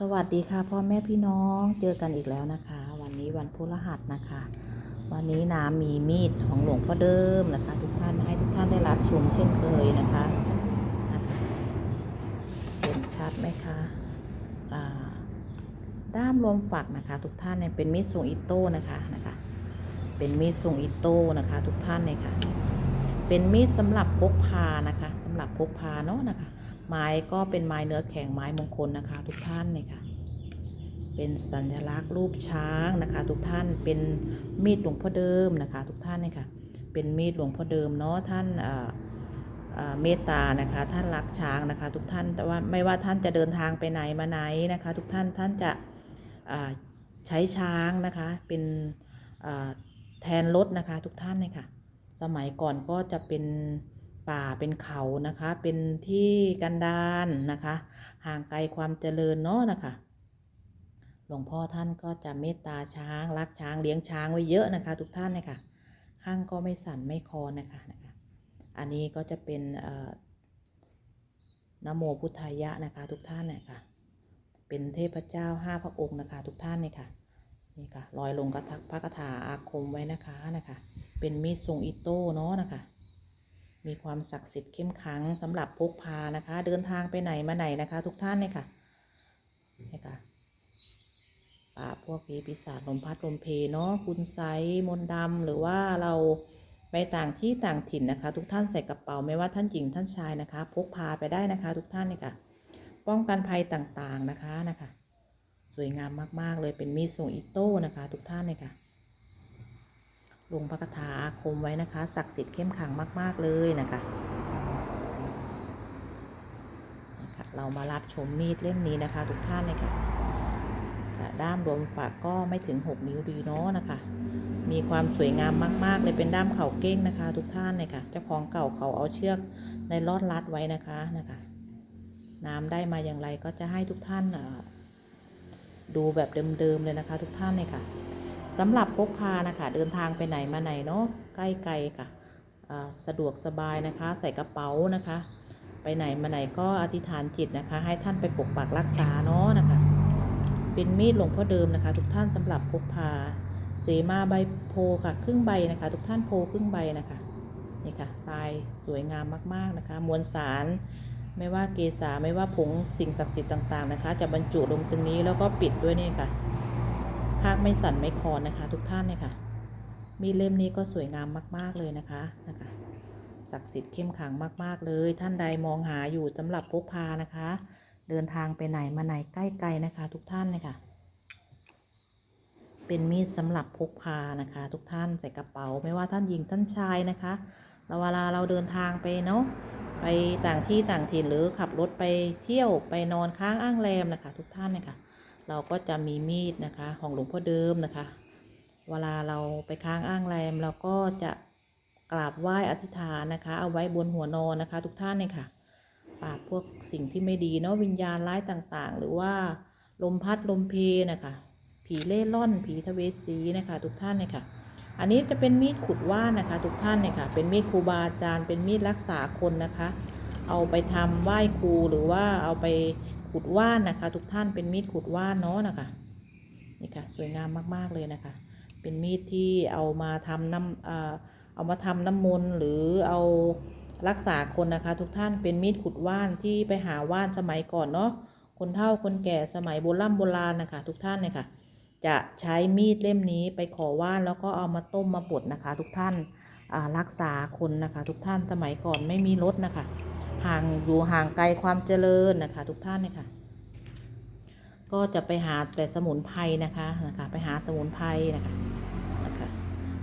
สวัสดีค่ะพ่อแม่พี่น้องเจอกันอีกแล้วนะคะ วันนี้วันพฤหัสนะคะ วันนี้น้ำมีมีดของหลวงพ่อเดิมนะคะ ทุกท่านให้ทุกท่านได้รับชมเช่นเคยนะคะนะคะเห็นชัดไหมคะด้ามลมฝักนะคะทุกท่านเนี่ยเป็นมีดทรงอิโต้นะคะนะคะ เป็นมีดทรงอิโต้นะคะ ทุกท่านเนี่ยค่ะ เป็นมีดสำหรับพกพานะคะสำหรับพกพาเนาะนะคะ ไม้ก็เป็นไม้เนื้อแข็งไม้มงคลนะคะ ทุกท่านเนี่ยค่ะ เป็นสัญลักษณ์รูปช้างนะคะ ทุกท่านเป็นมีดหลวงพ่อเดิมนะคะ ทุกท่านเนี่ยค่ะ เป็นมีดหลวงพ่อเดิมเนาะท่านเออเมตตานะคะ ท่านรักช้างนะคะ ทุกท่านแต่ว่าไม่ว่าท่านจะเดินทางไปไหนมาไหนนะคะ ทุกท่านท่านจะใช้ช้างนะคะ เป็นแทนรถนะคะ ทุกท่านเนี่ยค่ะ สมัยก่อนก็จะเป็น ป่าเป็นเขานะคะ เป็นที่กันดารนะคะ ห่างไกลความเจริญเนาะนะคะ หลวงพ่อท่านก็จะเมตตาช้างรักช้างเลี้ยงช้างไว้เยอะนะคะ ทุกท่านนะคะข้างก็ไม่สั่นไม่คลอนนะคะนะคะ อันนี้ก็จะเป็นนโมพุทธายะนะคะ ทุกท่านนะคะเป็นเทพเจ้าห้าพระองค์นะคะ ทุกท่านเนี่ยค่ะนี่ค่ะลอยลงกระทักพระคาถาอาคมไว้นะคะนะคะ เป็นมีดทรงอิโต้เนาะนะคะ มีความศักดิ์สิทธิ์เข้มขังสำหรับพกพานะคะ เดินทางไปไหนมาไหนนะคะ ทุกท่านเนี่ยค่ะนี่ค่ะป่าพวกผีปีศาจลมพัดลมเพเนาะคุณไซมนต์ดำหรือว่าเราไปต่างที่ต่างถิ่นนะคะ ทุกท่านใส่กระเป๋าไม่ว่าท่านหญิงท่านชายนะคะ พกพาไปได้นะคะ ทุกท่านเนี่ยค่ะ ป้องกันภัยต่างๆนะคะนะคะ สวยงามมากๆเลยเป็นมีดทรงอิโต้นะคะ ทุกท่านเนี่ยค่ะ ลงพระคาถาอาคมไว้นะคะ ศักดิ์สิทธิ์เข้มขังมาก ๆ เลยนะคะนะคะเรามารับชมมีดเล่มนี้นะคะ ทุกท่านเลยค่ะค่ะด้ามรวมฝักก็ไม่ถึง 6 นิ้วดีเนาะนะคะ มีความสวยงามมาก ๆ เลยเป็นด้ามเข่าเก้งนะคะ ทุกท่านเลยค่ะ เจ้าของเก่าเขาเอาเชือกในลอดรัดไว้นะคะนะคะ น้ำได้มาอย่างไรก็จะให้ทุกท่านดูแบบเดิม ๆ เลยนะคะ ทุกท่านเลยค่ะ สำหรับพกพานะคะเดินทางไปไหนมาไหนเนาะใกล้ไกลค่ะสะดวกสบายนะคะ ใส่กระเป๋านะคะ ไปไหนมาไหนก็อธิษฐานจิตนะคะ ให้ท่านไปปกปักรักษาเนาะนะคะ เป็นมีดหลวงพ่อเดิมนะคะ ทุกท่านสำหรับพกพาเสมาใบโพค่ะ ครึ่งใบนะคะ ทุกท่านโพครึ่งใบนะคะนี่ค่ะลายสวยงามมากๆนะคะ มวลสารไม่ว่าเกษาไม่ว่าผงสิ่งศักดิ์สิทธิ์ต่างๆนะคะ จะบรรจุลงตรงนี้แล้วก็ปิดด้วยนี่ค่ะ คากไม่สั่นไม่คลอนนะคะ ทุกท่านเนี่ยค่ะ มีเล่มนี้ก็สวยงามมาก ๆ เลยนะคะนะคะศักดิ์สิทธิ์เข้มขังมากๆ เลย ท่านใดมองหาอยู่สำหรับพกพานะคะ เดินทางไปไหนมาไหนใกล้ไกลนะคะ ทุกท่านเนี่ยค่ะ เป็นมีดสำหรับพกพานะคะ ทุกท่านใส่กระเป๋าไม่ว่าท่านหญิงท่านชายนะคะแล้วเวลาเราเดินทางไปเนาะไปต่างที่ต่างถิ่นหรือขับรถไปเที่ยวไปนอนค้างอ้างแรมนะคะ ทุกท่านเนี่ยค่ะ เราก็จะมีมีดนะคะของหลวงพ่อเดิมนะคะ เวลาเราไปค้างอ้างแรมเราก็จะกราบไหว้อธิษฐานนะคะ เอาไว้บนหัวนอนนะคะ ทุกท่านเนี่ยค่ะ ปราบพวกสิ่งที่ไม่ดีเนาะวิญญาณร้ายต่างๆ หรือว่าลมพัดลมเพนะคะ ผีเล่ร่อน ผีทเวสีนะคะ ทุกท่านเนี่ยค่ะ อันนี้จะเป็นมีดขุดว่านนะคะ ทุกท่านเนี่ยค่ะ เป็นมีดครูบาอาจารย์เป็นมีดรักษาคนนะคะ เอาไปทำไหว้ครูหรือว่าเอาไป ขุดว่านนะคะ ทุกท่านเป็นมีดขุดว่านเนาะนะคะนี่ค่ะสวยงามมากๆเลยนะคะ เป็นมีดที่เอามาทำน้ำเอามาทำน้ำมนต์หรือเอารักษาคนนะคะ ทุกท่านเป็นมีดขุดว่านที่ไปหาว่านสมัยก่อนเนาะคนเฒ่าคนแก่สมัยโบราณโบราณนะคะ ทุกท่านเนี่ยค่ะ จะใช้มีดเล่มนี้ไปขอว่านแล้วก็เอามาต้มมาบดนะคะ ทุกท่านรักษาคนนะคะ ทุกท่านสมัยก่อนไม่มีรถนะคะ ห่างอยู่ห่างไกลความเจริญนะคะ ทุกท่านเนี่ยค่ะ ก็จะไปหาแต่สมุนไพรนะคะนะคะ ไปหาสมุนไพรนะคะนะคะ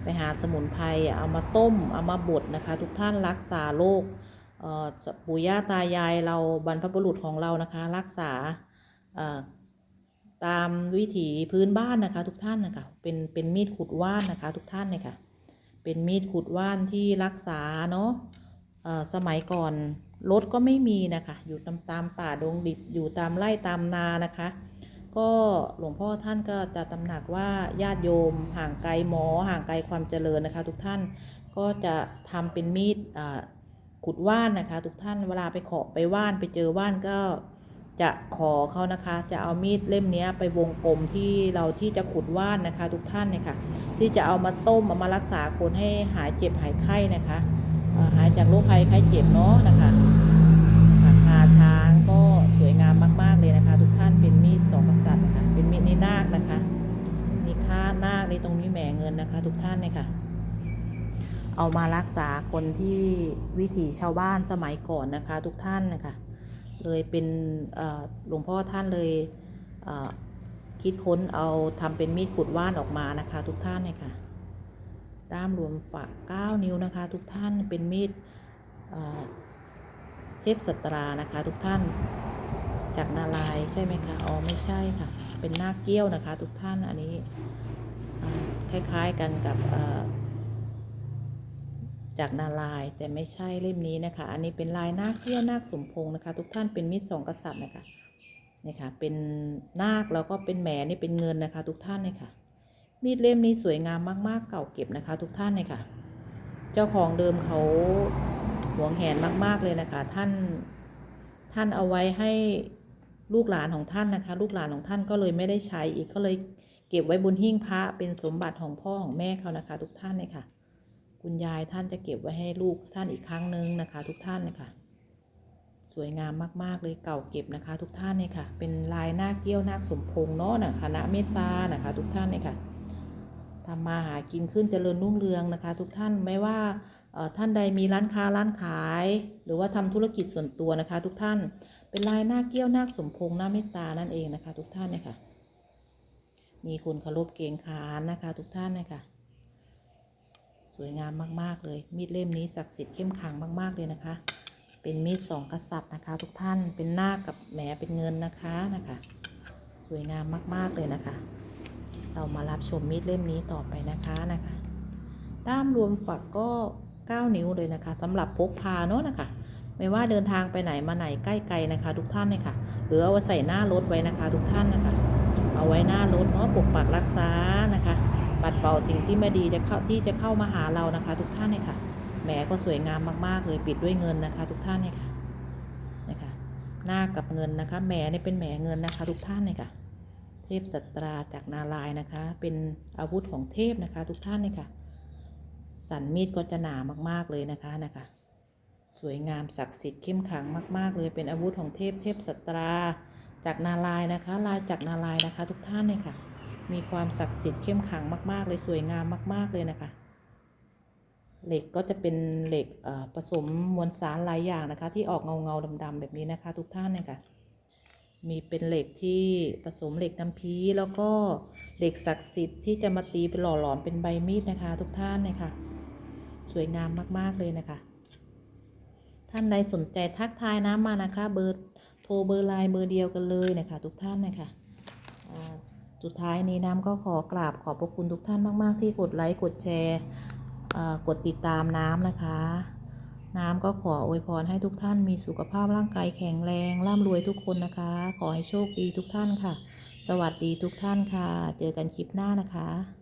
ไปหาสมุนไพรเอามาต้มเอามาบดนะคะ ทุกท่านรักษาโรคปู่ย่าตายายเราบรรพบุรุษของเรานะคะ รักษาตามวิถีพื้นบ้านนะคะ ทุกท่านนะคะเป็นเป็นมีดขุดว่านนะคะ ทุกท่านเนี่ยค่ะเป็นมีดขุดว่านที่รักษาเนาะสมัยก่อน รถก็ไม่มีนะคะ อยู่ตามตามป่าดงดิบอยู่ตามไร่ตามนานะคะ ก็หลวงพ่อท่านก็จะตำหนักว่าญาติโยม ห่างไกลหมอ ห่างไกลความเจริญนะคะ ทุกท่านก็จะทำเป็นมีดขุดว่านนะคะ ทุกท่านเวลาไปขอไปว่านไปเจอว่านก็จะขอเขานะคะ จะเอามีดเล่มนี้ไปวงกลมที่เราที่จะขุดว่านนะคะ ทุกท่านเนี่ยค่ะที่จะเอามาต้มเอามารักษาคนให้หายเจ็บหายไข้นะคะ หายจากโรคภัยไข้เจ็บเนาะนะคะค่ะงาช้างก็สวยงามมาก ๆ เลยนะคะ ทุกท่านเป็นมีดสองกษัตริย์นะคะเป็นมีดในนาคนะคะนี่ค่านาคในตรงนี้แหมเงินนะคะ ทุกท่านเนี่ยค่ะ เอามารักษาคนที่วิถีชาวบ้านสมัยก่อนนะคะ ทุกท่านนะคะเลยเป็นหลวงพ่อท่านเลยคิดค้นเอาทำเป็นมีดขุดว่านออกมานะคะ ทุกท่านเนี่ยค่ะ ด้ามรวมฝัก 9 นิ้วนะคะ ทุกท่านเป็นมีดเเทพสัตรานะคะ ทุกท่านจากนารายใช่ไหมคะอ๋อไม่ใช่ค่ะ เป็นหน้าคเกี้ยวนะคะ ทุกท่านอันนี้คล้ายๆกันกับจากนารายแต่ไม่ใช่เล่มนี้นะคะ อันนี้เป็นลายนาคเกี้ยวนาคสมพงษ์นะคะ ทุกท่านเป็นมีดสองกษัตริย์นะคะนี่ค่ะเป็นนาคแล้วก็เป็นแหมนี่เป็นเงินนะคะ ทุกท่านเลยค่ะ มีดเล่มนี้สวยงามมาก ๆ เก่าเก็บนะคะ ทุกท่านเลยค่ะ เจ้าของเดิมเขาหวงแหนมาก ๆ เลยนะคะ ท่าน ท่านเอาไว้ให้ลูกหลานของท่านนะคะ ลูกหลานของท่านก็เลยไม่ได้ใช้อีกก็เลยเก็บไว้บนหิ้งพระเป็นสมบัติของพ่อของแม่เขานะคะ ทุกท่านเลยค่ะ คุณยายท่านจะเก็บไว้ให้ลูกท่านอีกครั้งหนึ่งนะคะ ทุกท่านเลยค่ะ สวยงามมากๆเลยเก่าเก็บนะคะ ทุกท่านเนี่ยค่ะ เป็นลายหน้าคเกี้ยวนาคสมพงษ์เนาะนะคณะเมตตานะคะ ทุกท่านเนี่ยค่ะ ทำมาหากินขึ้นเจริญรุ่งเรืองนะคะ ทุกท่านไม่ว่าท่านใดมีร้านค้าร้านขาย หรือว่าทำธุรกิจส่วนตัวนะคะ ทุกท่านเป็นลายหน้าเกี้ยวนาคสมพงษ์หน้าเมตตานั่นเองนะคะ ทุกท่านเนี่ยค่ะ มีคนเคารพเกงขานนะคะ ทุกท่านเนะคะสวยงามมาก ๆ เลย มีดเล่มนี้ศักดิ์สิทธิ์เข้มขังมาก ๆ เลยนะคะ เป็นมีดสองกษัตริย์นะคะ ทุกท่านเป็นนาคกับแหมเป็นเงินนะคะนะคะ สวยงามมาก ๆ เลยนะคะ เรามารับชมมีดเล่มนี้ต่อไปนะคะนะคะด้ามรวมฝักก็ 9 นิ้วเลยนะคะสำหรับพกพาเนาะนะคะ ไม่ว่าเดินทางไปไหนมาไหนใกล้ไกลนะคะ ทุกท่านเนี่ยค่ะ หรือเอาไว้ใส่หน้ารถไว้นะคะ ทุกท่านนะคะ เอาไว้หน้ารถเนาะปกปักรักษานะคะปัดเป่าสิ่งที่ไม่ดีจะเข้าที่จะเข้ามาหาเรานะคะ ทุกท่านเนี่ยค่ะแหมก็สวยงามมากๆเลยปิดด้วยเงินนะคะ ทุกท่านเนี่ยค่ะนะคะหน้ากับเงินนะคะแหมเนี่ยเป็นแหมเงินนะคะ ทุกท่านเนี่ยค่ะ พสัตราจากนารายนะคะ เป็นอาวุธของเทพนะคะ ทุกท่านเลยค่ะ สันมีดก็จะหนามากๆเลยนะคะนะคะ สวยงามศักดิ์สิทธิ์เข้มขลังมาก ๆ เลย เป็นอาวุธของเทพเทพสัตราจากนารายนะคะ ลายจากนารายนะคะ ทุกท่านเลยค่ะ มีความศักดิ์สิทธิ์เข้มขลังมาก ๆ เลยสวยงามมาก ๆเลยนะคะ เหล็กก็จะเป็นเหล็กผสมมวลสารหลายอย่างนะคะ ที่ออกเงาเงาดำๆแบบนี้นะคะ ทุกท่านเลยค่ะ มีเป็นเหล็กที่ผสมเหล็กน้ำพีแล้วก็เหล็กศักดิ์สิทธิ์ที่จะมาตีเป็นหล่อหลอมเป็นใบมีดนะคะ ทุกท่านนะคะสวยงามมากๆเลยนะคะ ท่านใดสนใจทักทายน้ำมานะคะ เบอร์โทรเบอร์ไลน์เบอร์เดียวกันเลยนะคะ ทุกท่านนะคะอ่าสุดท้ายนี้น้ำก็ขอกราบขอบพระคุณทุกท่านมาก ๆ ที่กดไลค์กดแชร์กดติดตามน้ำนะคะ น้ำก็ขออวยพรให้ทุกท่านมีสุขภาพร่างกายแข็งแรงร่ำรวยทุกคนนะคะ ขอให้โชคดีทุกท่านค่ะ สวัสดีทุกท่านค่ะ เจอกันคลิปหน้านะคะ